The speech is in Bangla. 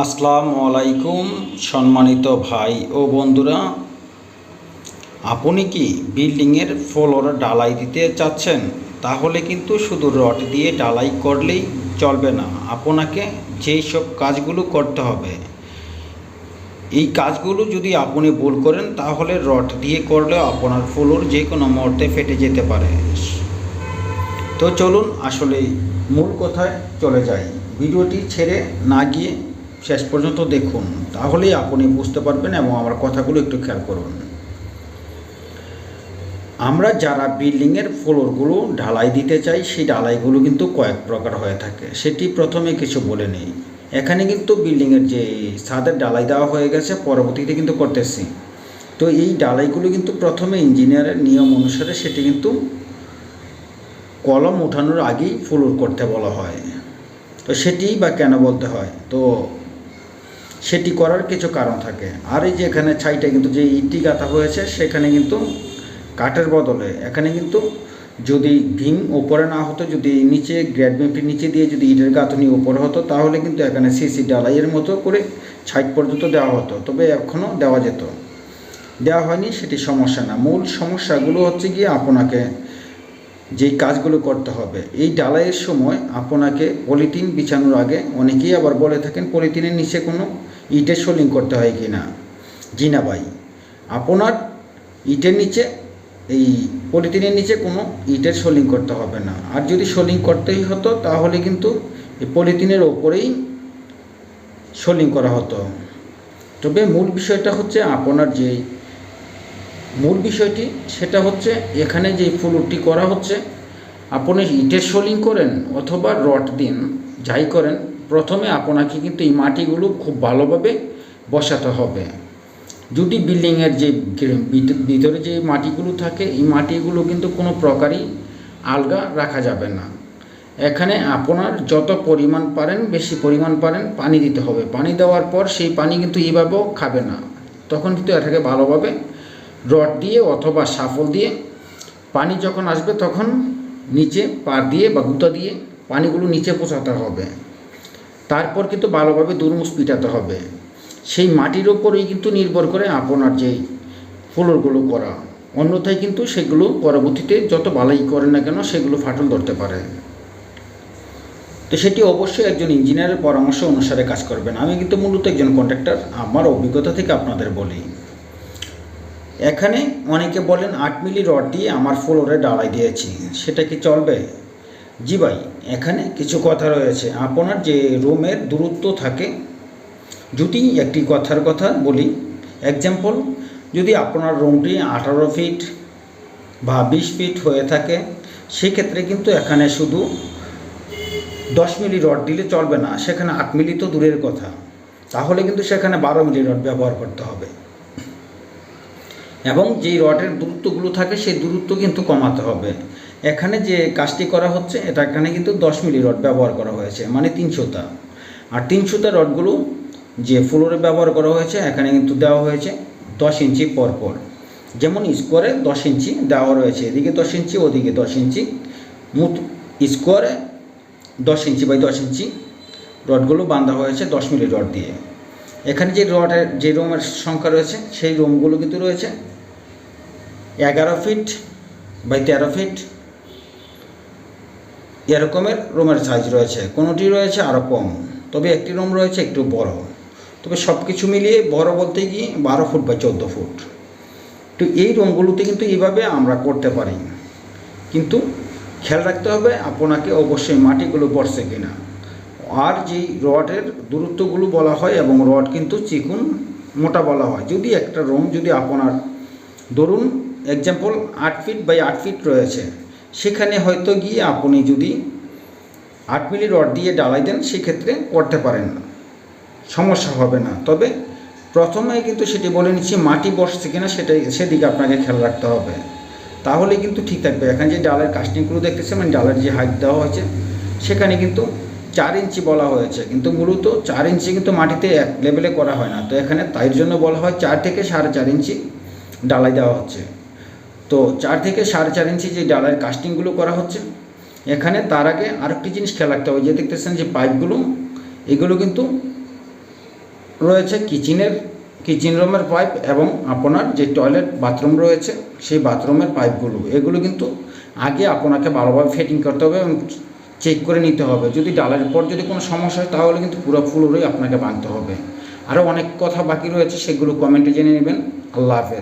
আসসালামু আলাইকুম, সম্মানিত ভাই ও বন্ধুরা। আপনি কি বিল্ডিংয়ের ফ্লোর ডালাই দিতে চাচ্ছেন? তাহলে কিন্তু শুধু রড দিয়ে ডালাই করলেই চলবে না। আপনাকে যেই সব কাজগুলো করতে হবে, এই কাজগুলো যদি আপনি ভুল করেন, তাহলে রড দিয়ে করলে আপনার ফ্লোর যে কোনো মুহূর্তে ফেটে যেতে পারে। তো চলুন আসলে মূল কথায় চলে যাই। ভিডিওটি ছেড়ে না গিয়ে শেষ পর্যন্ত দেখুন, তাহলেই আপনি বুঝতে পারবেন এবং আমার কথাগুলো একটু খেয়াল করুন। আমরা যারা বিল্ডিংয়ের ফ্লোরগুলো ঢালাই দিতে চাই, সেই ঢালাইগুলো কিন্তু কয়েক প্রকার হয়ে থাকে। সেটি প্রথমে কিছু বলে নেই। এখানে কিন্তু বিল্ডিংয়ের যে ছাদের ডালাই দেওয়া হয়ে গেছে, পরবর্তীতে কিন্তু করতেছি। তো এই ডালাইগুলো কিন্তু প্রথমে ইঞ্জিনিয়ারের নিয়ম অনুসারে সেটি কিন্তু কলম ওঠানোর আগেই ফ্লোর করতে বলা হয়। তো সেটি বা কেন বলতে হয়? তো সেটি করার কিছু কারণ থাকে। আর এই যে এখানে ছাইটা কিন্তু যে ইটি গাঁথা হয়েছে, সেখানে কিন্তু কাঠের বদলে। এখানে কিন্তু যদি ভিম ওপরে না হতো, যদি নিচে গ্রেড বিমটি নিচে দিয়ে যদি ইটের গাঁথনি ওপরে হতো, তাহলে কিন্তু এখানে সিসি ডালাইয়ের মতো করে ছাইট পর্যন্ত দেওয়া হতো। তবে এখনও দেওয়া যেত। দেওয়া হয়নি, সেটি সমস্যা না। মূল সমস্যাগুলো হচ্ছে গিয়ে আপনাকে যেই কাজগুলো করতে হবে। এই ডালাইয়ের সময় আপনাকে পলিথিন বিছানোর আগে অনেকেই আবার বলে থাকেন, পলিথিনের নিচে কোনো ইটের সোলিং করতে হয় কি না জি না ভাই। আপনার ইটের নিচে, এই পলিথিনের নিচে কোনো ইটের সোলিং করতে হবে না। আর যদি সোলিং করতেই হতো, তাহলে কিন্তু এই পলিথিনের ওপরেই সোলিং করা হতো। তবে মূল বিষয়টা হচ্ছে আপনার যেই মূল বিষয়টি সেটা হচ্ছে এখানে যে ফ্লোরটি করা হচ্ছে, আপনি ইটের সোলিং করেন অথবা রড দিন, যাই করেন, প্রথমে আপনাকে কিন্তু এই মাটিগুলো খুব ভালোভাবে বসাতে হবে। যদি বিল্ডিংয়ের যে ভিতরে যে মাটিগুলো থাকে, এই মাটিগুলো কিন্তু কোনো প্রকারই আলগা রাখা যাবে না। এখানে আপনার যত পরিমাণ পারেন, বেশি পরিমাণ পারেন, পানি দিতে হবে। পানি দেওয়ার পর সেই পানি কিন্তু এইভাবেও খাবে না। তখন কিন্তু এটাকে ভালোভাবে রড দিয়ে অথবা সাফল দিয়ে পানি যখন আসবে তখন নিচে পার দিয়ে বা গুঁতা দিয়ে পানিগুলো নিচে পৌঁছাতে হবে। তারপর কিন্তু ভালোভাবে দুরমুস পিটাতে হবে। সেই মাটির ওপরেই কিন্তু নির্ভর করে আপনার যেই ফ্লোরগুলো করা। অন্যথায় কিন্তু সেগুলো পরবর্তীতে যত ভালোই করেন না কেন সেগুলো ফাটল ধরতে পারে। তো সেটি অবশ্যই একজন ইঞ্জিনিয়ারের পরামর্শ অনুসারে কাজ করবেন। আমি কিন্তু মূলত একজন কন্ট্রাক্টর। আমার অভিজ্ঞতা থেকে আপনাদের বলি। এখানে অনেকে বলেন আট মিলি রড দিয়ে আমার ফ্লোরে ডালাই দিয়েছি। সেটা কি চলবে? জি ভাই, এখানে কিছু কথা রয়েছে। আপনার যে রুমের দূরত্ব থাকে, যদি একটি কথার কথা বলি এক্সাম্পল যদি আপনার রুমটি আঠারো ফিট বা বিশ ফিট হয়ে থাকে, সেক্ষেত্রে কিন্তু এখানে শুধু দশ মিলি রড দিলে চলবে না, সেখানে আট মিলি তো দূরের কথা। তাহলে কিন্তু সেখানে বারো মিলি রড ব্যবহার করতে হবে। এবং যেই রডের দূরত্বগুলো থাকে, সেই দূরত্ব কিন্তু কমাতে হবে। এখানে যে কাজটি করা হচ্ছে, এটা এখানে কিন্তু দশ মিলি রড ব্যবহার করা হয়েছে মানে তিনশোটা আর তিনশোটা রডগুলো যে ফ্লোরে ব্যবহার করা হয়েছে, এখানে কিন্তু দেওয়া হয়েছে দশ ইঞ্চি পর পর। যেমন স্কোয়ারে দশ ইঞ্চি দেওয়া রয়েছে, এদিকে দশ ইঞ্চি, ওদিকে দশ ইঞ্চি। মুত স্কোয়ারে দশ ইঞ্চি বাই দশ ইঞ্চি রডগুলো বাঁধা হয়েছে দশ মিলি রড দিয়ে। এখানে যে রডের, যে রুমের সংখ্যা রয়েছে, সেই রুমগুলো কিন্তু রয়েছে এগারো ফিট বাই তেরো ফিট এরকমের রুমের সাইজ রয়েছে। কোনোটি রয়েছে আরও কম, তবে একটি রুম রয়েছে একটু বড়। তবে সব কিছু মিলিয়ে বড় বলতে গিয়ে বারো ফুট বা চোদ্দ ফুট তো এই রুমগুলোতে কিন্তু এইভাবে আমরা করতে পারি। কিন্তু খেয়াল রাখতে হবে আপনাকে অবশ্যই মাটিগুলো পড়ছে কিনা। আর যেই রডের দূরত্বগুলো বলা হয় এবং রড কিন্তু চিকুন মোটা বলা হয়। যদি একটা রুম যদি আপনার ধরুন এক্সাম্পল আট ফিট বাই আট ফিট রয়েছে। সেখানে হয়তো গিয়ে আপনি যদি আট মিলি রড দিয়ে ডালাই দেন, সেক্ষেত্রে করতে পারেন না। সমস্যা হবে না। তবে প্রথমে কিন্তু সেটি বলে নিচ্ছি, মাটি বসছে কিনা সেটাই, সেদিকে আপনাকে খেয়াল রাখতে হবে। তাহলে কিন্তু ঠিক থাকবে। এখানে যে ডালের কাস্টিংগুলো দেখতেছে মানে ডালের যে হাইট দেওয়া হয়েছে, সেখানে কিন্তু চার ইঞ্চি বলা হয়েছে। কিন্তু মূলত চার ইঞ্চি কিন্তু মাটিতে এক লেভেলে করা হয় না। তো এখানে তাই জন্য বলা হয় চার থেকে সাড়ে চার ইঞ্চি ডালাই দেওয়া হচ্ছে। তো চার থেকে সাড়ে চার ইঞ্চি যে ডালার কাস্টিংগুলো করা হচ্ছে, এখানে তার আগে আরেকটি জিনিস খেয়াল রাখতে হবে যে দেখতেছেন যে পাইপগুলো এগুলো কিন্তু রয়েছে কিচেনের কিচেন রুমের পাইপ এবং আপনার যে টয়লেট বাথরুম রয়েছে, সেই বাথরুমের পাইপগুলো এগুলো কিন্তু আগে আপনাকে ভালোভাবে ফিটিং করতে হবে এবং চেক করে নিতে হবে। যদি ডালের পর যদি কোনো সমস্যা হয়, তাহলে কিন্তু পুরো ফ্লোরই আপনাকে ভাঙতে হবে। আরও অনেক কথা বাকি রয়েছে, সেগুলো কমেন্টে জেনে নেবেন। আল্লাহ হাফেজ।